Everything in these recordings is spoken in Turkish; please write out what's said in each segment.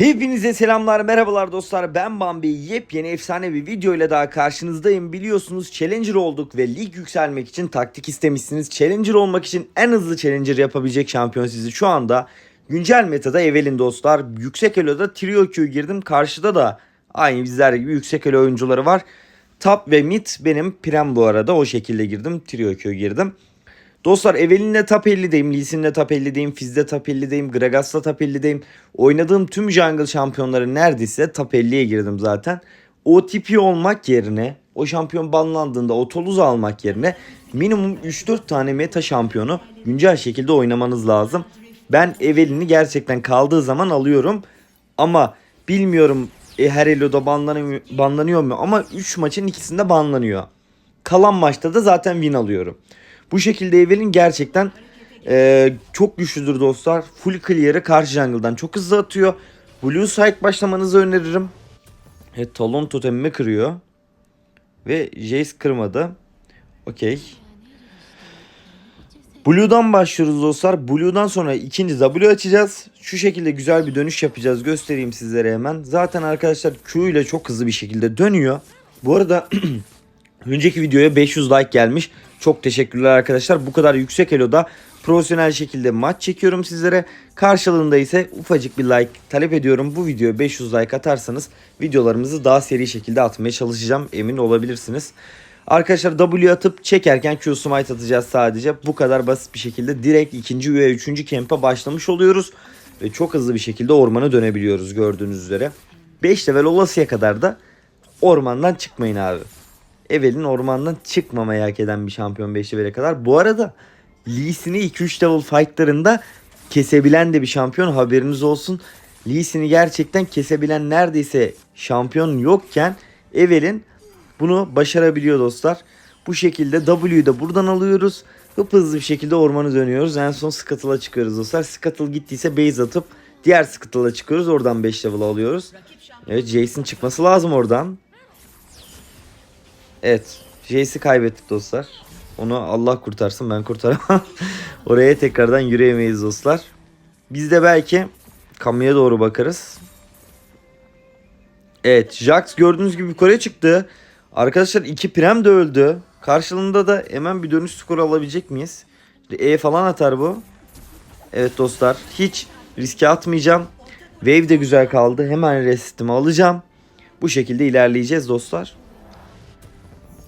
Hepinize selamlar merhabalar dostlar. Ben Bambi. Yepyeni efsane bir video ile daha karşınızdayım. Biliyorsunuz Challenger olduk ve lig yükselmek için taktik istemişsiniz. Challenger olmak için en hızlı Challenger yapabilecek şampiyon sizi şu anda güncel metada Evelyn dostlar. Yüksek elo'da Trio Q girdim. Karşıda da aynı bizler gibi yüksek elo oyuncuları var. Top ve mid benim prem bu arada. O şekilde girdim. Trio Q girdim Dostlar Evelyn'le top 50'deyim, Lee Sin'le top 50'deyim, Fizz'le top 50'deyim, Gragas'la top 50'deyim. Oynadığım tüm jungle şampiyonları neredeyse top 50'ye girdim zaten. OTP olmak yerine, o şampiyon banlandığında Otoluz almak yerine minimum 3-4 tane meta şampiyonu güncel şekilde oynamanız lazım. Ben Evelyn'i gerçekten kaldığı zaman alıyorum. Ama bilmiyorum e, her eloda banlanıyor, banlanıyor mu ama 3 maçın ikisinde banlanıyor. Kalan maçta da zaten win alıyorum. Bu şekilde Evelyn gerçekten e, çok güçlüdür dostlar. Full clear'ı karşı jungle'dan çok hızlı atıyor. Blue Side başlamanızı öneririm. Evet talon totemimi kırıyor. Ve Jace kırmadı. Okey. Blue'dan başlıyoruz dostlar. Blue'dan sonra ikinci W açacağız. Şu şekilde güzel bir dönüş yapacağız. Göstereyim sizlere hemen. Zaten arkadaşlar Q ile çok hızlı bir şekilde dönüyor. Bu arada önceki videoya 500 like gelmiş. Çok teşekkürler arkadaşlar. Bu kadar yüksek eloda profesyonel şekilde maç çekiyorum sizlere. Karşılığında ise ufacık bir like talep ediyorum. Bu videoya 500 like atarsanız videolarımızı daha seri şekilde atmaya çalışacağım. Emin olabilirsiniz. Arkadaşlar W atıp çekerken Q smite atacağız sadece. Bu kadar basit bir şekilde direkt ikinci ve üçüncü kempe başlamış oluyoruz. Ve çok hızlı bir şekilde ormana dönebiliyoruz gördüğünüz üzere. 5 level olasıya kadar da ormandan çıkmayın abi. Evel'in ormandan çıkmamayı hak eden bir şampiyon 5 level'e kadar. Bu arada Lee Sin'i 2-3 level fightlarında kesebilen de bir şampiyon haberiniz olsun. Lee Sin'i gerçekten kesebilen neredeyse şampiyon yokken Evel'in bunu başarabiliyor dostlar. Bu şekilde W'yu da buradan alıyoruz. Hıp hızlı bir şekilde ormanı dönüyoruz. En son Scuttle'a çıkıyoruz dostlar. Scuttle gittiyse base atıp diğer Scuttle'a çıkıyoruz. Oradan 5 level alıyoruz. Evet Jason çıkması lazım oradan. Evet. Jace'i kaybettik dostlar. Onu Allah kurtarsın ben kurtaramam. Oraya tekrardan yürüyemeyiz dostlar. Biz de belki kamuya doğru bakarız. Evet Jax gördüğünüz gibi yukarıya çıktı. Arkadaşlar iki prem de öldü. Karşılığında da hemen bir dönüş skoru alabilecek miyiz? E falan atar bu. Evet dostlar hiç riske atmayacağım. Wave de güzel kaldı. Hemen resitimi alacağım. Bu şekilde ilerleyeceğiz dostlar.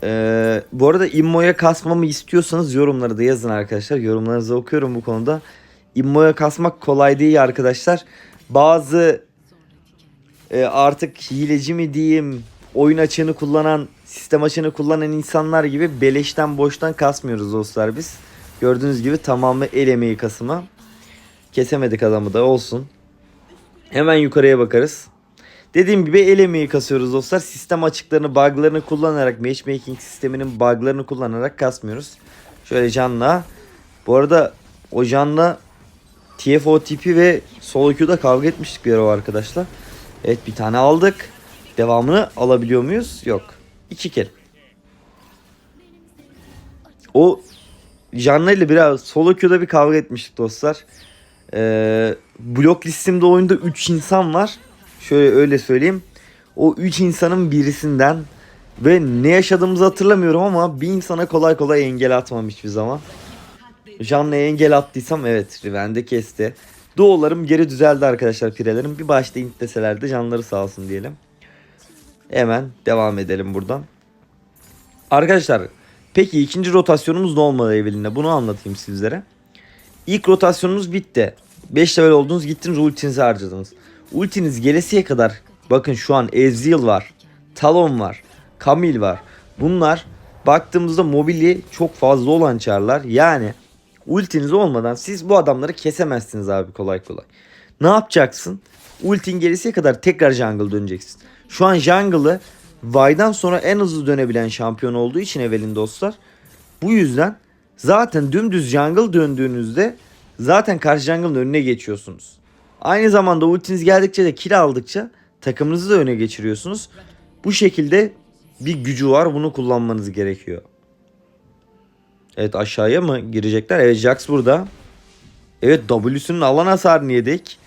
Ee, bu arada immoya kasmamı istiyorsanız yorumları da yazın arkadaşlar. Yorumlarınızı okuyorum bu konuda. Immoya kasmak kolay değil arkadaşlar. Bazı e, artık hileci mi diyeyim oyun açığını kullanan sistem açığını kullanan insanlar gibi beleşten boştan kasmıyoruz dostlar biz. Gördüğünüz gibi tamamı el emeği kasımı. Kesemedik adamı da olsun. Hemen yukarıya bakarız. Dediğim gibi el emeği kasıyoruz dostlar. Sistem açıklarını, buglarını kullanarak, matchmaking sisteminin buglarını kullanarak kasmıyoruz. Şöyle canla. Bu arada o canla TFOTP ve solo queue'da kavga etmiştik bir ara arkadaşlar. Evet bir tane aldık. Devamını alabiliyor muyuz? Yok. İki kere. O Canla ile biraz solo queue'da bir kavga etmiştik dostlar. Ee, blok listemde oyunda 3 insan var. Şöyle öyle söyleyeyim. O 3 insanın birisinden ve ne yaşadığımızı hatırlamıyorum ama bir insana kolay kolay engel atmam hiçbir zaman. Canlı'ya engel attıysam evet Riven'de kesti. Doğularım geri düzeldi arkadaşlar pirelerim. Bir başta int deselerdi canları sağ olsun diyelim. Hemen devam edelim buradan. Arkadaşlar peki ikinci rotasyonumuz ne olmalı Evelyn'le bunu anlatayım sizlere. İlk rotasyonunuz bitti. 5 level oldunuz gittiniz ultinizi harcadınız. Ultiniz gelesiye kadar bakın şu an Ezreal var. Talon var. Camille var. Bunlar baktığımızda mobili çok fazla olan çarlar. Yani ultiniz olmadan siz bu adamları kesemezsiniz abi kolay kolay. Ne yapacaksın? Ultin gelesiye kadar tekrar jungle döneceksin. Şu an jungle'ı Vay'dan sonra en hızlı dönebilen şampiyon olduğu için Evelyn dostlar. Bu yüzden zaten dümdüz jungle döndüğünüzde zaten karşı jungle'ın önüne geçiyorsunuz. Aynı zamanda ultiniz geldikçe de kill aldıkça takımınızı da öne geçiriyorsunuz. Bu şekilde bir gücü var bunu kullanmanız gerekiyor. Evet aşağıya mı girecekler? Evet Jax burada. Evet W'sünün alan hasarını yedik.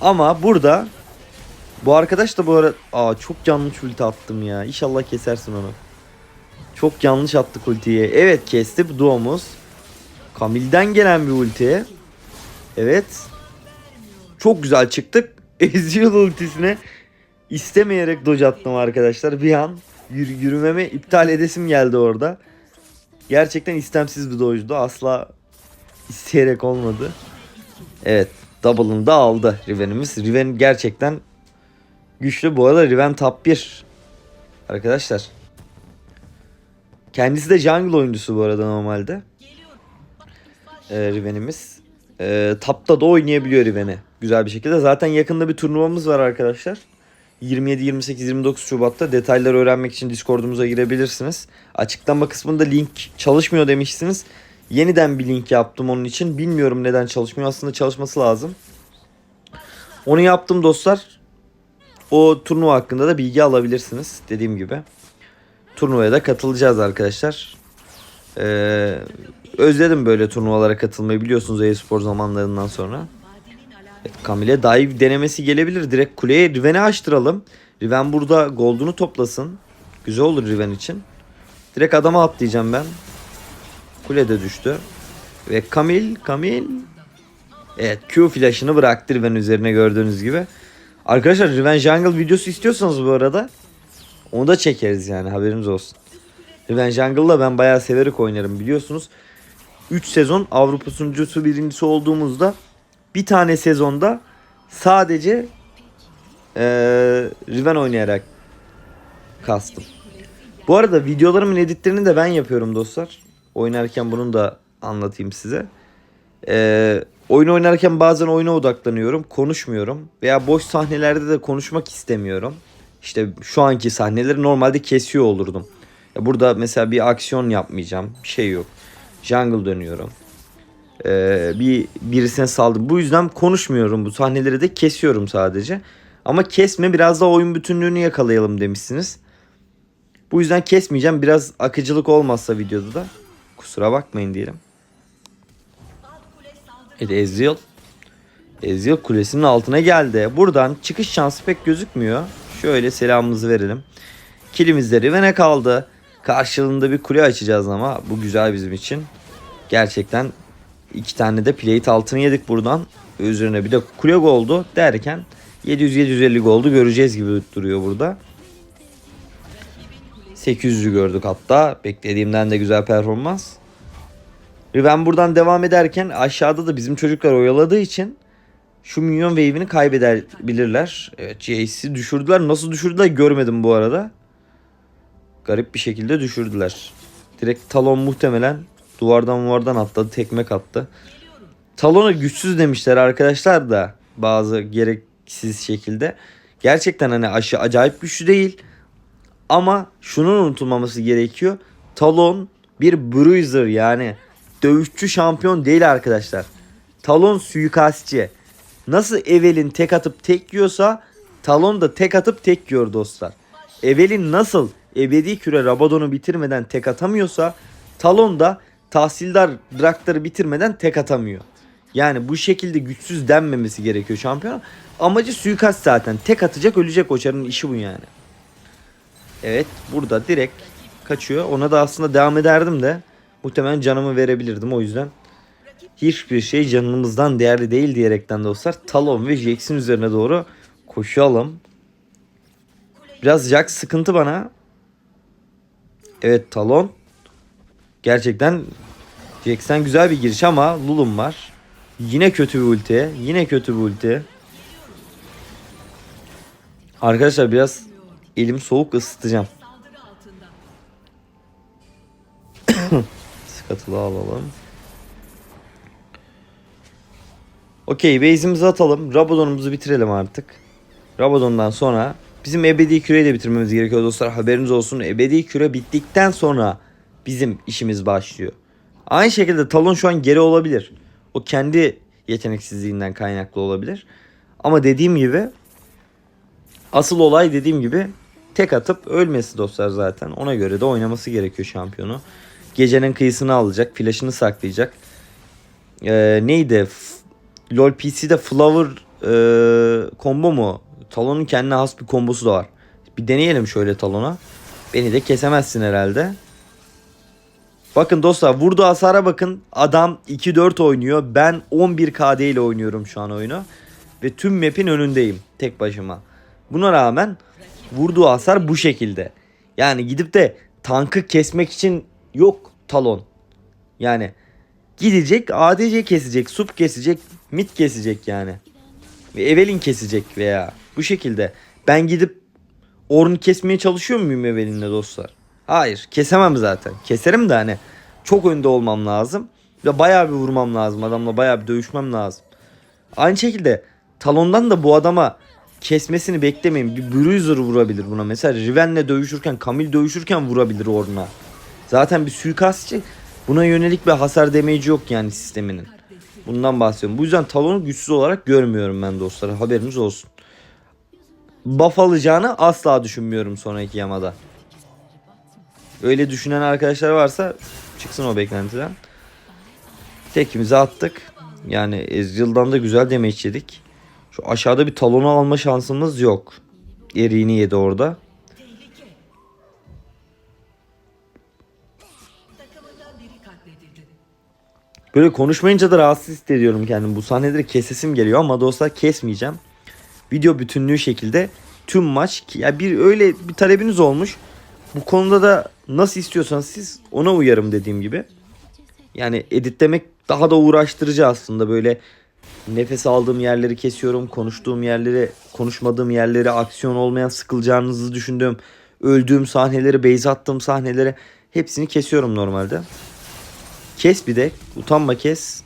Ama burada Bu arkadaş da bu ara... Aa çok yanlış ulti attım ya. İnşallah kesersin onu. Çok yanlış attık ultiyi. Evet kesti bu duomuz. Kamil'den gelen bir ulti. Evet. Çok güzel çıktık. Ezreal ultisine istemeyerek dodge attım arkadaşlar. Bir an yürü, yürümemi iptal edesim geldi orada. Gerçekten istemsiz bir dodge'du. Asla isteyerek olmadı. Evet. Double'ını da aldı Riven'imiz. Riven gerçekten güçlü. Bu arada Riven top 1. Arkadaşlar. Kendisi de jungle oyuncusu bu arada normalde. Ee, Riven'imiz. Ee, tapta da oynayabiliyor Riven'i. Güzel bir şekilde. Zaten yakında bir turnuvamız var arkadaşlar. 27, 28, 29 Şubat'ta detayları öğrenmek için Discord'umuza girebilirsiniz. Açıklama kısmında link çalışmıyor demişsiniz. Yeniden bir link yaptım onun için. Bilmiyorum neden çalışmıyor. Aslında çalışması lazım. Onu yaptım dostlar. O turnuva hakkında da bilgi alabilirsiniz. Dediğim gibi. Turnuvaya da katılacağız arkadaşlar. Ee, özledim böyle turnuvalara katılmayı biliyorsunuz e-spor zamanlarından sonra. Evet, Kamil'e dive denemesi gelebilir. Direkt kuleye Riven'i açtıralım. Riven burada gold'unu toplasın. Güzel olur Riven için. Direkt adama atlayacağım ben. Kule de düştü. Ve Kamil, Kamil. Evet Q flash'ını bıraktı Riven üzerine gördüğünüz gibi. Arkadaşlar Riven Jungle videosu istiyorsanız bu arada onu da çekeriz yani haberiniz olsun. Riven Jungle'da ben bayağı severek oynarım biliyorsunuz. 3 sezon Avrupa sunucusu birincisi olduğumuzda bir tane sezonda sadece eee Riven oynayarak kastım. Bu arada videolarımın editlerini de ben yapıyorum dostlar. Oynarken bunun da anlatayım size. Ee, oyun oynarken bazen oyuna odaklanıyorum. Konuşmuyorum. Veya boş sahnelerde de konuşmak istemiyorum. İşte şu anki sahneleri normalde kesiyor olurdum. Burada mesela bir aksiyon yapmayacağım. Bir şey yok. Jungle dönüyorum. Ee, bir birisine saldım. Bu yüzden konuşmuyorum. Bu sahneleri de kesiyorum sadece. Ama kesme biraz da oyun bütünlüğünü yakalayalım demişsiniz. Bu yüzden kesmeyeceğim. Biraz akıcılık olmazsa videoda da. Kusura bakmayın diyelim. Evet Ezreal. Ezreal kulesinin altına geldi. Buradan çıkış şansı pek gözükmüyor. Şöyle selamımızı verelim. Kilimiz de Riven'e kaldı. Karşılığında bir kule açacağız ama bu güzel bizim için. Gerçekten iki tane de plate altını yedik buradan. Üzerine bir de kule goldu derken 700-750 goldu göreceğiz gibi duruyor burada. 800'ü gördük hatta. Beklediğimden de güzel performans. Riven buradan devam ederken aşağıda da bizim çocuklar oyaladığı için şu minyon wave'ini kaybedebilirler. Evet Jace'i düşürdüler. Nasıl düşürdüler görmedim bu arada. Garip bir şekilde düşürdüler. Direkt Talon muhtemelen duvardan duvardan atladı. Tekmek attı. Talon'a güçsüz demişler arkadaşlar da bazı gereksiz şekilde. Gerçekten hani aşı acayip güçlü değil. Ama şunun unutulmaması gerekiyor. Talon bir bruiser yani dövüşçü şampiyon değil arkadaşlar. Talon suikastçı. Nasıl Evelyn tek atıp tek yiyorsa Talon da tek atıp tek yiyor dostlar. Evelyn nasıl ebedi küre Rabadon'u bitirmeden tek atamıyorsa Talon da tahsildar Draktar'ı bitirmeden tek atamıyor. Yani bu şekilde güçsüz denmemesi gerekiyor şampiyon. Amacı suikast zaten. Tek atacak ölecek o çarın işi bu yani. Evet burada direkt kaçıyor. Ona da aslında devam ederdim de muhtemelen canımı verebilirdim o yüzden. Hiçbir şey canımızdan değerli değil diyerekten dostlar Talon ve Jax'in üzerine doğru koşalım. Biraz Jax sıkıntı bana. Evet Talon. Gerçekten Jax'ten güzel bir giriş ama Lulum var. Yine kötü bir ulti. Yine kötü bir ulti. Arkadaşlar biraz elim soğuk ısıtacağım. Skatılı alalım. Okey base'imizi atalım. Rabadon'umuzu bitirelim artık. Rabadon'dan sonra bizim ebedi küreyi de bitirmemiz gerekiyor dostlar. Haberiniz olsun. Ebedi küre bittikten sonra bizim işimiz başlıyor. Aynı şekilde Talon şu an geri olabilir. O kendi yeteneksizliğinden kaynaklı olabilir. Ama dediğim gibi asıl olay dediğim gibi tek atıp ölmesi dostlar zaten. Ona göre de oynaması gerekiyor şampiyonu. Gecenin kıyısını alacak. Flash'ını saklayacak. Ee, neydi? F- LoL PC'de Flower e, combo mu Talon'un kendine has bir kombosu da var. Bir deneyelim şöyle Talon'a. Beni de kesemezsin herhalde. Bakın dostlar vurduğu hasara bakın. Adam 2-4 oynuyor. Ben 11 KD ile oynuyorum şu an oyunu. Ve tüm map'in önündeyim tek başıma. Buna rağmen vurduğu hasar bu şekilde. Yani gidip de tankı kesmek için yok talon. Yani gidecek ADC kesecek, sup kesecek, mid kesecek yani. Ve Evelyn kesecek veya bu şekilde. Ben gidip Orn'u kesmeye çalışıyor muyum Evelyn'le dostlar? Hayır kesemem zaten. Keserim de hani çok önde olmam lazım. Ve bayağı bir vurmam lazım. Adamla bayağı bir dövüşmem lazım. Aynı şekilde Talon'dan da bu adama kesmesini beklemeyin. Bir Bruiser vurabilir buna. Mesela Riven'le dövüşürken, Camille dövüşürken vurabilir Ornn'a. Zaten bir suikastçı. Buna yönelik bir hasar demeci yok yani sisteminin. Bundan bahsediyorum. Bu yüzden Talon'u güçsüz olarak görmüyorum ben dostlar. Haberiniz olsun. Buff alacağını asla düşünmüyorum sonraki yamada. Öyle düşünen arkadaşlar varsa çıksın o beklentiden. Tekimizi attık. Yani Ezreal'dan da güzel damage yedik. Şu aşağıda bir talonu alma şansımız yok. Eriğini yedi orada. Böyle konuşmayınca da rahatsız hissediyorum kendimi. Bu sahneleri kesesim geliyor ama dostlar kesmeyeceğim. Video bütünlüğü şekilde tüm maç ya bir öyle bir talebiniz olmuş. Bu konuda da nasıl istiyorsanız siz ona uyarım dediğim gibi. Yani editlemek daha da uğraştırıcı aslında böyle nefes aldığım yerleri kesiyorum, konuştuğum yerleri, konuşmadığım yerleri, aksiyon olmayan sıkılacağınızı düşündüğüm, öldüğüm sahneleri, base attığım sahneleri hepsini kesiyorum normalde. Kes bir de, utanma kes.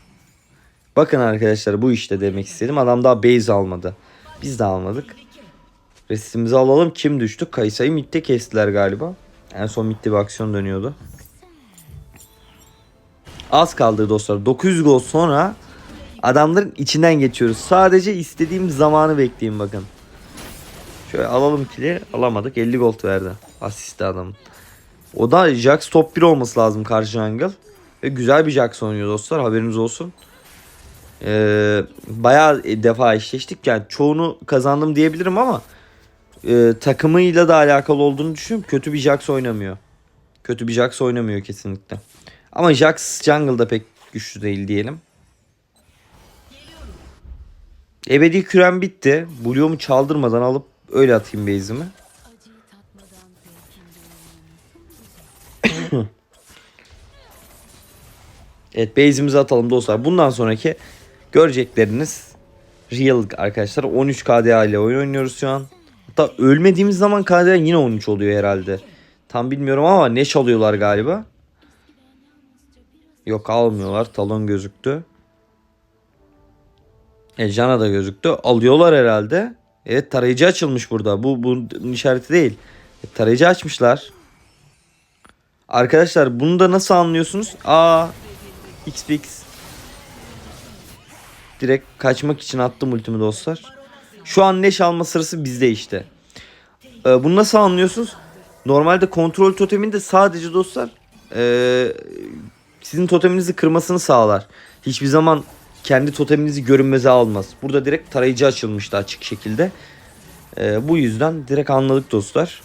Bakın arkadaşlar bu işte demek istedim. Adam daha base almadı. Biz de almadık. Resitimizi alalım. Kim düştü? Kayısayı midde kestiler galiba. En son midde bir aksiyon dönüyordu. Az kaldı dostlar. 900 gol sonra adamların içinden geçiyoruz. Sadece istediğim zamanı bekleyin bakın. Şöyle alalım kili. Alamadık. 50 gold verdi. Asist adamın. O da Jax top 1 olması lazım karşı jungle. Ve güzel bir Jax oynuyor dostlar. Haberiniz olsun. Ee, bayağı defa eşleştik. Yani çoğunu kazandım diyebilirim ama e, takımıyla da alakalı olduğunu düşünüyorum. Kötü bir Jax oynamıyor. Kötü bir Jax oynamıyor kesinlikle. Ama Jax jungle'da pek güçlü değil diyelim. Ebedi kürem bitti. Blue'umu çaldırmadan alıp öyle atayım base'imi. Evet base'imizi atalım dostlar. Bundan sonraki görecekleriniz real arkadaşlar. 13 KDA ile oyun oynuyoruz şu an. Hatta ölmediğimiz zaman KDA yine 13 oluyor herhalde. Tam bilmiyorum ama ne çalıyorlar galiba. Yok almıyorlar. Talon gözüktü. E, Jana da gözüktü. Alıyorlar herhalde. Evet tarayıcı açılmış burada. Bu bunun işareti değil. E, tarayıcı açmışlar. Arkadaşlar bunu da nasıl anlıyorsunuz? Aa XPX. Direkt kaçmak için attım ultimi dostlar. Şu an neş alma sırası bizde işte. Ee, bunu nasıl anlıyorsunuz? Normalde kontrol toteminde sadece dostlar ee, sizin toteminizi kırmasını sağlar. Hiçbir zaman kendi toteminizi görünmeze almaz. Burada direkt tarayıcı açılmıştı açık şekilde. Ee, bu yüzden direkt anladık dostlar.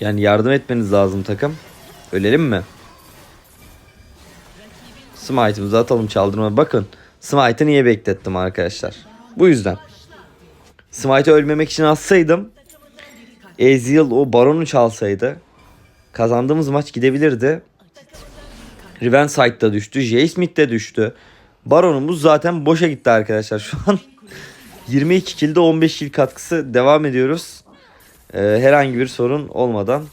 Yani yardım etmeniz lazım takım. Ölelim mi? Smite'ımızı atalım çaldırma. Bakın Smite'ı niye beklettim arkadaşlar. Bu yüzden. Smite'ı ölmemek için atsaydım Ezreal o baronu çalsaydı kazandığımız maç gidebilirdi. Riven Side'da düştü. Jay Smith de düştü. Baronumuz zaten boşa gitti arkadaşlar şu an. 22 kilde 15 kill katkısı devam ediyoruz. Ee, herhangi bir sorun olmadan.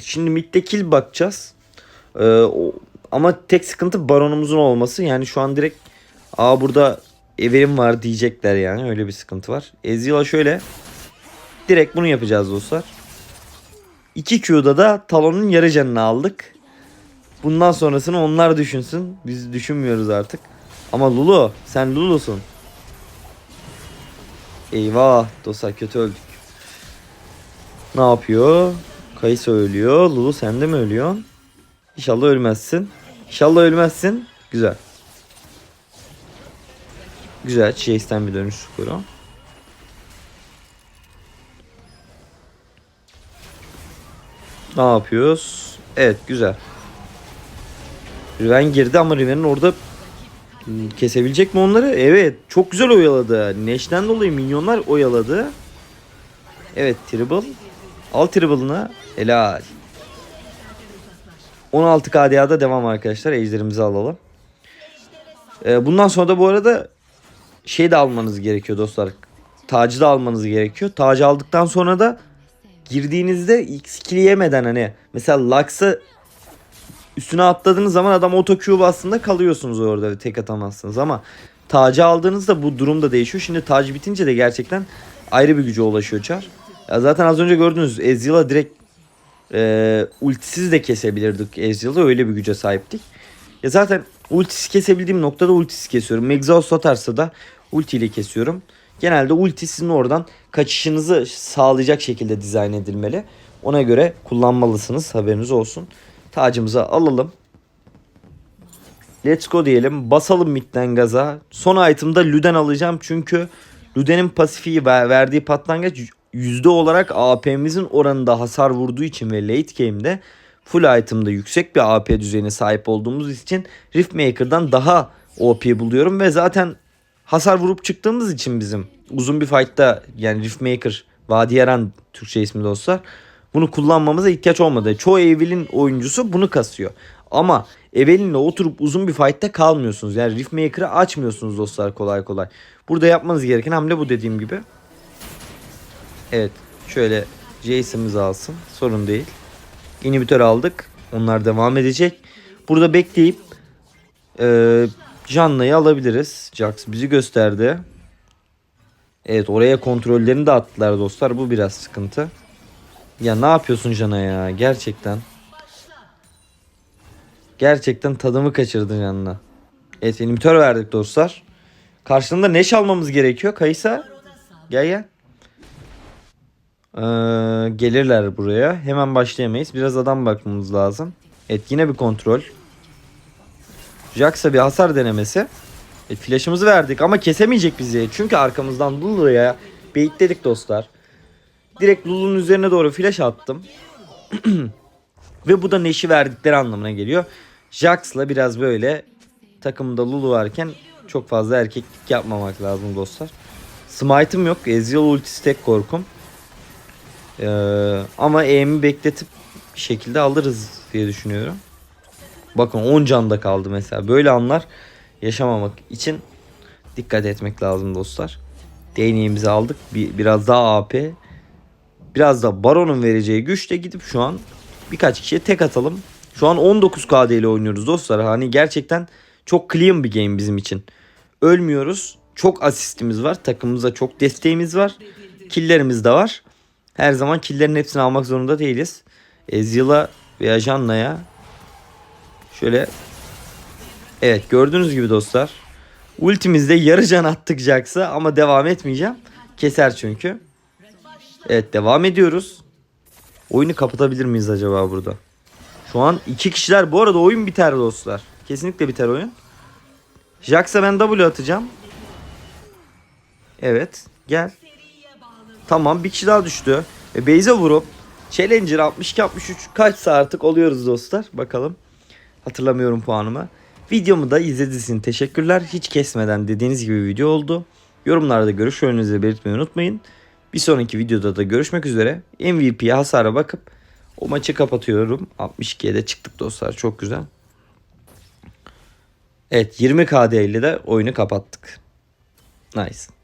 Şimdi midde bakacağız. Ee, o, ama tek sıkıntı baronumuzun olması. Yani şu an direkt aa burada Everin var diyecekler yani. Öyle bir sıkıntı var. Ezreal'a şöyle direkt bunu yapacağız dostlar. 2 Q'da da talonun yarı canını aldık. Bundan sonrasını onlar düşünsün. Biz düşünmüyoruz artık. Ama Lulu sen Lulu'sun. Eyvah dostlar kötü öldük. Ne yapıyor? Kayısı ölüyor. Lulu sen de mi ölüyorsun? İnşallah ölmezsin. İnşallah ölmezsin. Güzel. Güzel. Chase'den bir dönüş skoru. Ne yapıyoruz? Evet güzel. Riven girdi ama Riven'in orada hmm, kesebilecek mi onları? Evet çok güzel oyaladı. Neş'ten dolayı minyonlar oyaladı. Evet Tribble. Al Tribble'ını. Helal. 16 KDA'da devam arkadaşlar. Ejderimizi alalım. Ee, bundan sonra da bu arada şey de almanız gerekiyor dostlar. Tacı da almanız gerekiyor. Tacı aldıktan sonra da girdiğinizde skill'i yemeden hani mesela Lux'ı üstüne atladığınız zaman adam auto Q bastığında kalıyorsunuz orada tek atamazsınız ama tacı aldığınızda bu durum da değişiyor. Şimdi tacı bitince de gerçekten ayrı bir güce ulaşıyor Char. Ya zaten az önce gördünüz Ezreal'a direkt e, ultisiz de kesebilirdik Ezreal'ı öyle bir güce sahiptik. Ya zaten ultisi kesebildiğim noktada ultisi kesiyorum. Exhaust atarsa da ultiyle kesiyorum. Genelde ulti sizin oradan kaçışınızı sağlayacak şekilde dizayn edilmeli. Ona göre kullanmalısınız haberiniz olsun. Tacımızı alalım. Let's go diyelim. Basalım midden gaza. Son item'da Luden alacağım çünkü Luden'in pasifiyi ve verdiği patlangaç yüzde olarak AP'mizin oranında hasar vurduğu için ve late game'de full item'da yüksek bir AP düzeyine sahip olduğumuz için Riftmaker'dan daha OP buluyorum ve zaten hasar vurup çıktığımız için bizim uzun bir fight'ta yani Riftmaker Vadi Yaran Türkçe ismi dostlar bunu kullanmamıza ihtiyaç olmadı. Çoğu Evil'in oyuncusu bunu kasıyor. Ama Evelyn'le oturup uzun bir fight'ta kalmıyorsunuz. Yani Riftmaker'ı açmıyorsunuz dostlar kolay kolay. Burada yapmanız gereken hamle bu dediğim gibi. Evet. Şöyle Jason'ımızı alsın. Sorun değil. İnhibitör aldık. Onlar devam edecek. Burada bekleyip e, Janna'yı alabiliriz. Jax bizi gösterdi. Evet oraya kontrollerini de attılar dostlar. Bu biraz sıkıntı. Ya ne yapıyorsun Jan'a ya? Gerçekten. Gerçekten tadımı kaçırdın Jan'la. Evet inhibitör verdik dostlar. Karşılığında Neş almamız gerekiyor. Kaysa gel gel. Ee, gelirler buraya. Hemen başlayamayız. Biraz adam bakmamız lazım. Evet yine bir kontrol. Jax'a bir hasar denemesi. E, flash'ımızı verdik ama kesemeyecek bizi. Çünkü arkamızdan Lulu'ya baitledik dostlar. Direkt Lulu'nun üzerine doğru flash attım. Ve bu da Neş'i verdikleri anlamına geliyor. Jax'la biraz böyle takımda Lulu varken çok fazla erkeklik yapmamak lazım dostlar. Smite'ım yok. Ezreal ultisi tek korkum. Ee, ama aim'i bekletip bir şekilde alırız diye düşünüyorum. Bakın 10 canda kaldı mesela. Böyle anlar yaşamamak için dikkat etmek lazım dostlar. Değneğimizi aldık. Bir, biraz daha AP. Biraz da Baron'un vereceği güçle gidip şu an birkaç kişiye tek atalım. Şu an 19 KD ile oynuyoruz dostlar. Hani gerçekten çok clean bir game bizim için. Ölmüyoruz. Çok asistimiz var. Takımımıza çok desteğimiz var. Killlerimiz de var. Her zaman killerin hepsini almak zorunda değiliz. Ezreal'a veya Janna'ya şöyle Evet gördüğünüz gibi dostlar. Ultimizde yarı can attık Jax'a ama devam etmeyeceğim. Keser çünkü. Evet devam ediyoruz. Oyunu kapatabilir miyiz acaba burada? Şu an iki kişiler. Bu arada oyun biter dostlar. Kesinlikle biter oyun. Jax'a ben W atacağım. Evet. Gel. Tamam bir kişi daha düştü. Ve base'e vurup Challenger 62-63 kaçsa artık oluyoruz dostlar. Bakalım. Hatırlamıyorum puanımı. Videomu da izlediğiniz teşekkürler. Hiç kesmeden dediğiniz gibi video oldu. Yorumlarda görüşlerinizi belirtmeyi unutmayın. Bir sonraki videoda da görüşmek üzere. MVP'ye hasara bakıp o maçı kapatıyorum. 62'ye de çıktık dostlar. Çok güzel. Evet 20 KD ile de oyunu kapattık. Nice.